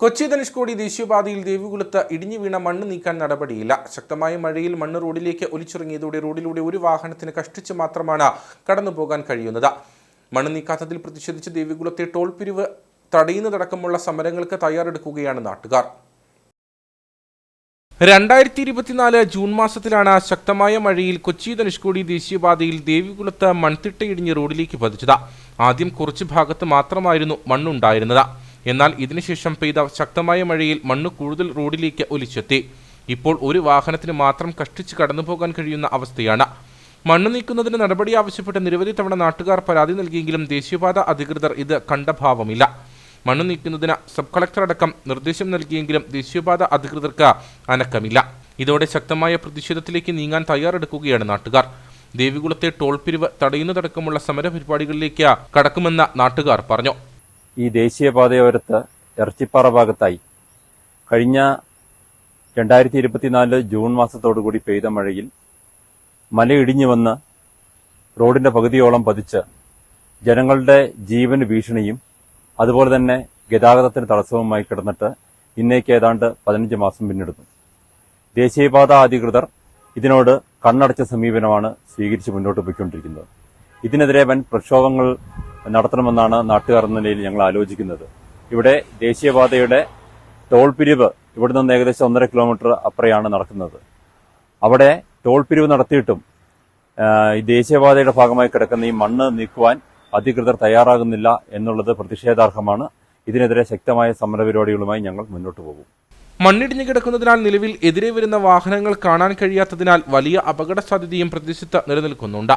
കൊച്ചി ധനുഷ്കോടി ദേശീയപാതയിൽ ദേവികുളത്ത് ഇടിഞ്ഞു വീണ മണ്ണ് നീക്കാൻ നടപടിയില്ല. ശക്തമായ മഴയിൽ മണ്ണ് റോഡിലേക്ക് ഒലിച്ചിറങ്ങിയതോടെ റോഡിലൂടെ ഒരു വാഹനത്തിന് കഷ്ടിച്ച് മാത്രമാണ് കടന്നുപോകാൻ കഴിയുന്നത്. മണ്ണ് നീക്കാത്തതിൽ പ്രതിഷേധിച്ച് ദേവികുളത്തെ ടോൾ പിരിവ് തടയുന്നതടക്കമുള്ള സമരങ്ങൾക്ക് തയ്യാറെടുക്കുകയാണ് നാട്ടുകാർ. രണ്ടായിരത്തി ഇരുപത്തിനാല് ജൂൺ മാസത്തിലാണ് ശക്തമായ മഴയിൽ കൊച്ചി ധനുഷ്കോടി ദേശീയപാതയിൽ ദേവികുളത്ത് മൺതിട്ടയിടിഞ്ഞ് റോഡിലേക്ക് പതിച്ചത്. ആദ്യം കുറച്ച് ഭാഗത്ത് മാത്രമായിരുന്നു മണ്ണുണ്ടായിരുന്നത്. എന്നാൽ ഇതിനുശേഷം പെയ്ത ശക്തമായ മഴയിൽ മണ്ണ് കൂടുതൽ റോഡിലേക്ക് ഒലിച്ചെത്തി. ഇപ്പോൾ ഒരു വാഹനത്തിന് മാത്രം കഷ്ടിച്ച് കടന്നുപോകാൻ കഴിയുന്ന അവസ്ഥയാണ്. മണ്ണ് നീക്കുന്നതിന് നടപടി ആവശ്യപ്പെട്ട് നിരവധി തവണ നാട്ടുകാർ പരാതി നൽകിയെങ്കിലും ദേശീയപാത അധികൃതർ ഇത് കണ്ട ഭാവമില്ല. മണ്ണ് നീക്കുന്നതിന് സബ് കളക്ടർ അടക്കം നിർദ്ദേശം നൽകിയെങ്കിലും ദേശീയപാത അധികൃതർക്ക് അനക്കമില്ല. ഇതോടെ ശക്തമായ പ്രതിഷേധത്തിലേക്ക് നീങ്ങാൻ തയ്യാറെടുക്കുകയാണ് നാട്ടുകാർ. ദേവികുളത്തെ ടോൾ പിരിവ് തടയുന്നതടക്കമുള്ള സമര പരിപാടികളിലേക്ക് കടക്കുമെന്ന് നാട്ടുകാർ പറഞ്ഞു. ഈ ദേശീയപാതയോരത്ത് ഇറച്ചിപ്പാറ ഭാഗത്തായി. കഴിഞ്ഞ രണ്ടായിരത്തി ഇരുപത്തിനാല് ജൂൺ മാസത്തോടുകൂടി പെയ്ത മഴയിൽ മലയിടിഞ്ഞു വന്ന് റോഡിന്റെ പകുതിയോളം പതിച്ച് ജനങ്ങളുടെ ജീവന് ഭീഷണിയും അതുപോലെ തന്നെ ഗതാഗതത്തിന് തടസ്സവുമായി കിടന്നിട്ട് ഇന്നേക്ക് ഏതാണ്ട് പതിനഞ്ച് മാസം പിന്നിടുന്നു. ദേശീയപാത അധികൃതർ ഇതിനോട് കണ്ണടച്ച സമീപനമാണ് സ്വീകരിച്ച് മുന്നോട്ട് പോയിക്കൊണ്ടിരിക്കുന്നത്. ഇതിനെതിരെ വൻ പ്രക്ഷോഭങ്ങൾ നടത്തണമെന്നാണ് നാട്ടുകാർ എന്ന നിലയിൽ ഞങ്ങൾ ആലോചിക്കുന്നത്. ഇവിടെ ദേശീയപാതയുടെ ടോൾ പിരിവ് ഇവിടെ നിന്ന് ഏകദേശം ഒന്നര കിലോമീറ്റർ അപ്പുറയാണ് നടക്കുന്നത്. അവിടെ ടോൾ പിരിവ് നടത്തിയിട്ടും ഈ ദേശീയപാതയുടെ ഭാഗമായി കിടക്കുന്ന ഈ മണ്ണ് നീക്കുവാൻ അധികൃതർ തയ്യാറാകുന്നില്ല എന്നുള്ളത് പ്രതിഷേധാർഹമാണ്. ഇതിനെതിരെ ശക്തമായ സമരപരിപാടികളുമായി ഞങ്ങൾ മുന്നോട്ട് പോകും. മണ്ണിടിഞ്ഞു കിടക്കുന്നതിനാൽ നിലവിൽ എതിരെ വരുന്ന വാഹനങ്ങൾ കാണാൻ കഴിയാത്തതിനാൽ വലിയ അപകട സാധ്യതയും പ്രദേശത്ത് നിലനിൽക്കുന്നുണ്ട്.